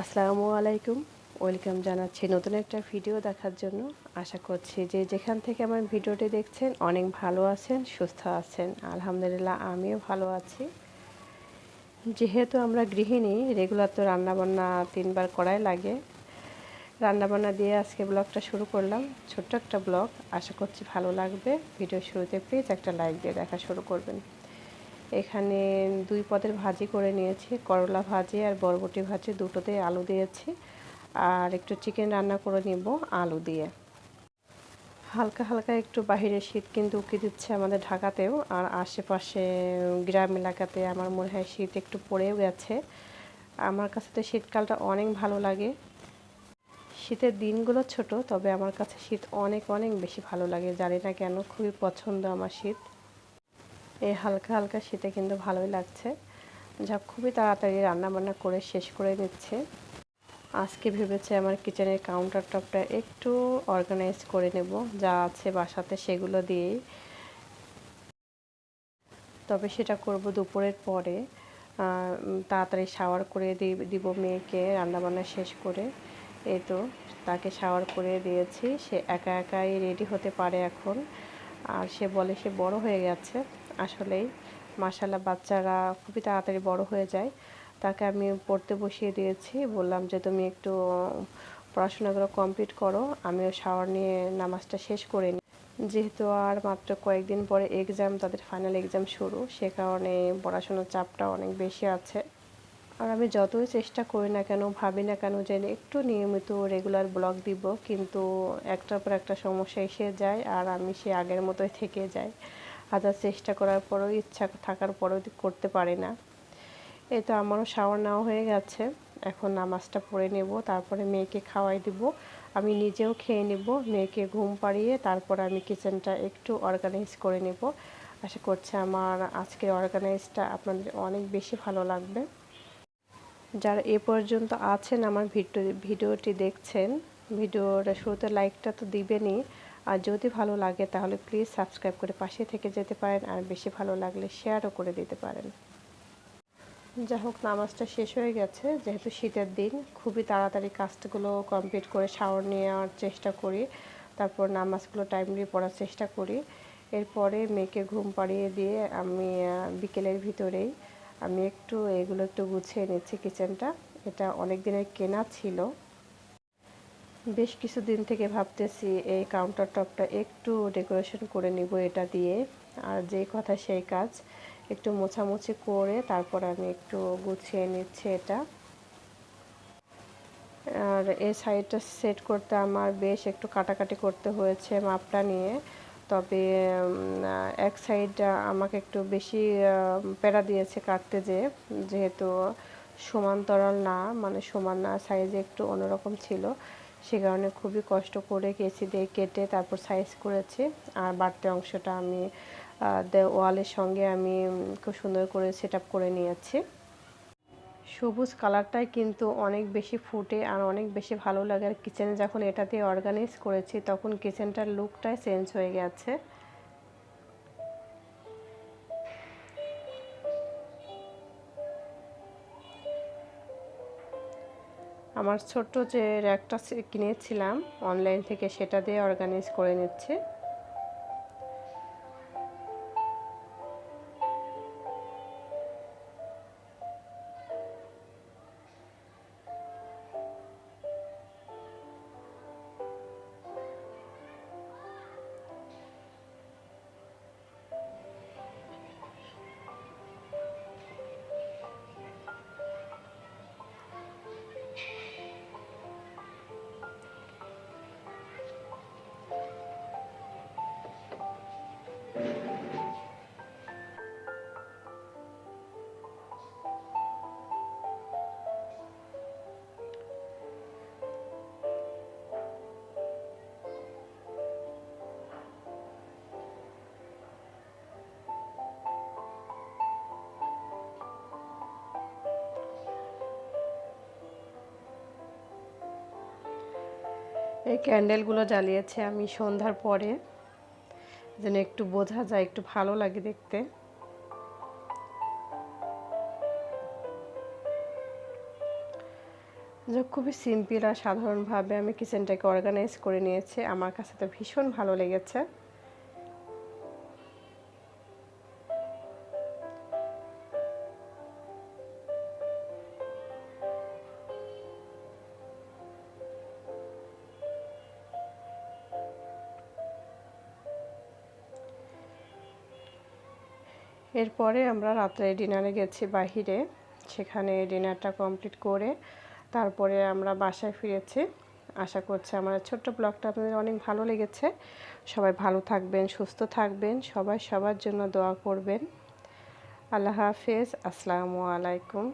আসসালামু আলাইকুম। ওয়েলকাম জানাচ্ছি নতুন একটা ভিডিও দেখার জন্য। আশা করছি যে যেখান থেকে আমার ভিডিওটি দেখছেন, অনেক ভালো আছেন, সুস্থ আছেন। আলহামদুলিল্লাহ, আমিও ভালো আছি। যেহেতু আমরা গৃহিণী রেগুলার তো রান্নাবান্না তিনবার করাই লাগে। রান্নাবান্না দিয়ে আজকে ব্লগটা শুরু করলাম। ছোট্ট একটা ব্লগ। আশা করছি ভালো লাগবে। ভিডিও শুরুতে প্লিজ একটা লাইক দিয়ে দেখা শুরু করবেন। এখানে দুই পদের ভাজি করে নিয়েছি। করলা ভাজি আর বরবটি ভাজি দুটোতেই আলু দিয়েছি। আর একটু চিকেন রান্না করে নিব আলু দিয়ে। হালকা হালকা একটু বাহিরের শীত কিন্তু উকি দিচ্ছে আমাদের ঢাকাতেও। আর আশেপাশে গ্রাম এলাকাতে আমার মনে হয় শীত একটু পড়েও গেছে। আমার কাছে তো শীতকালটা অনেক ভালো লাগে। শীতের দিনগুলো ছোট, তবে আমার কাছে শীত অনেক অনেক বেশি ভালো লাগে। জানি না কেন, খুবই পছন্দ আমার শীত। এই হালকা হালকা শীতে কিন্তু ভালোই লাগছে। যা খুবই তাড়াতাড়ি রান্না বান্না করে শেষ করে নিচ্ছে। আজকে ভেবেছে আমার কিচেনের কাউন্টার টপটা একটু অর্গানাইজ করে নেব, যা আছে বাসাতে সেগুলো দিয়েই। তবে সেটা করব দুপুরের পরে। তাড়াতাড়ি শাওয়ার করে দিব মেয়েকে, রান্নাবান্না শেষ করে। এই তো, তাকে শাওয়ার করে দিয়েছি। সে একা একাই রেডি হতে পারে এখন। আর সে বলে সে বড় হয়ে গেছে। আসলেই মাসাল্লাহ বাচ্চারা খুবই তাড়াতাড়ি বড় হয়ে যায়। তাকে আমি পড়তে বসিয়ে দিয়েছি। বললাম যে, তুমি একটু, পড়াশোনাগুলো কমপ্লিট করো। আমিও শাওয়ার নিয়ে নামাজটা শেষ করে নিই। যেহেতু আর মাত্র কয়েকদিন পরে এক্সাম তাদের ফাইনাল এক্সাম শুরু, সে কারণে পড়াশোনার চাপটা অনেক বেশি আছে। আমি যতই চেষ্টা করি না কেন, ভাবি না কেন যে একটু নিয়মিত রেগুলার ব্লগ দিব, কিন্তু একটার পর একটা সমস্যা এসে যায় আর আমি সে আগের মতোই থেকে যাই। হাজার চেষ্টা করার পরেও ইচ্ছা থাকার পরেও করতে পারি না। এ তো আমারও শাওয়ার নেওয়া হয়ে গেছে। এখন নামাজটা পড়ে নেব, তারপরে মেয়েকে খাওয়াই দিব। আমি নিজেও খেয়ে নেব, মেয়েকে ঘুম পাড়িয়ে তারপর আমি কিচেনটা একটু অর্গানাইজ করে নেব। আশা করছি আমার আজকের অর্গানাইজটা আপনাদের অনেক বেশি ভালো লাগবে। যারা এ পর্যন্ত আছেন আমার ভিডিও ভিডিওটি দেখছেন, ভিডিওটা শুরুতে লাইকটা তো দিবেনই। আর যদি ভালো লাগে তাহলে প্লিজ সাবস্ক্রাইব করে পাশে থেকে যেতে পারেন, আর বেশি ভালো লাগলে শেয়ারও করে দিতে পারেন। যাই হোক, নামাজটা শেষ হয়ে গেছে। যেহেতু শীতের দিন, খুবই তাড়াতাড়ি কাজগুলো কমপ্লিট করে শাওয়ার নেওয়ার চেষ্টা করি। তারপর নামাজগুলো টাইমলি পড়ার চেষ্টা করি। এরপরে মেয়েকে ঘুম পাড়িয়ে দিয়ে আমি বিকেলের ভিতরেই আমি একটু এগুলো একটু গুছিয়ে নিচ্ছি কিচেনটা। এটা অনেক দিনের কেনা ছিল। বেশ কিছুদিন থেকে ভাবতেছি এই কাউন্টার টপটা একটু ডেকোরেশন করে নিব এটা দিয়ে। আর যে কথা সেই কাজ। একটু মোছামুছি করে তারপর আমি একটু গুছিয়ে নিচ্ছি এটা। আর এই সাইডটা সেট করতে আমার বেশ একটু কাটাকাটি করতে হয়েছে মাপটা নিয়ে। তবে এক সাইড আমাকে একটু বেশি প্যারা দিয়েছে কাটতে যে, যেহেতু সমান্তরাল না মানে সমান না সাইজে একটু অন্যরকম ছিল। সে কারণে খুবই কষ্ট করে কেসি দিয়ে কেটে তারপর সাইজ করেছি। আর বাড়তি অংশটা আমি ওয়ালের সঙ্গে আমি খুব সুন্দর করে সেট করে নিয়েছি। সবুজ কালারটাই কিন্তু অনেক বেশি ফুটে আর অনেক বেশি ভালো লাগে। আর কিচেনে যখন এটা দিয়ে অর্গানাইজ করেছি, তখন কিচেনটার লুকটাই চেঞ্জ হয়ে গেছে। আমার ছোট্ট যে র্যাকটা কিনেছিলাম অনলাইন থেকে সেটা দিয়ে অর্গানাইজ করে নিচ্ছে। এই ক্যান্ডেলগুলো জ্বালিয়েছে আমি সন্ধ্যার পরে। যেন একটু বোঝা যায়, একটু ভালো লাগে দেখতে। যে খুবই সিম্পল আর সাধারণভাবে আমি কিচেনটাকে অর্গানাইজ করে নিয়েছি। আমার কাছে তো ভীষণ ভালো লেগেছে। এরপরে আমরা রাত্রে ডিনারে গেছি বাহিরে, সেখানে ডিনারটা কমপ্লিট করে তারপরে আমরা বাসায় ফিরেছি। আশা করছি আমার ছোট্ট ব্লগটা আপনাদের অনেক ভালো লেগেছে। সবাই ভালো থাকবেন, সুস্থ থাকবেন, সবাই সবার জন্য দোয়া করবেন। আল্লাহ হাফেজ, আসসালামু আলাইকুম।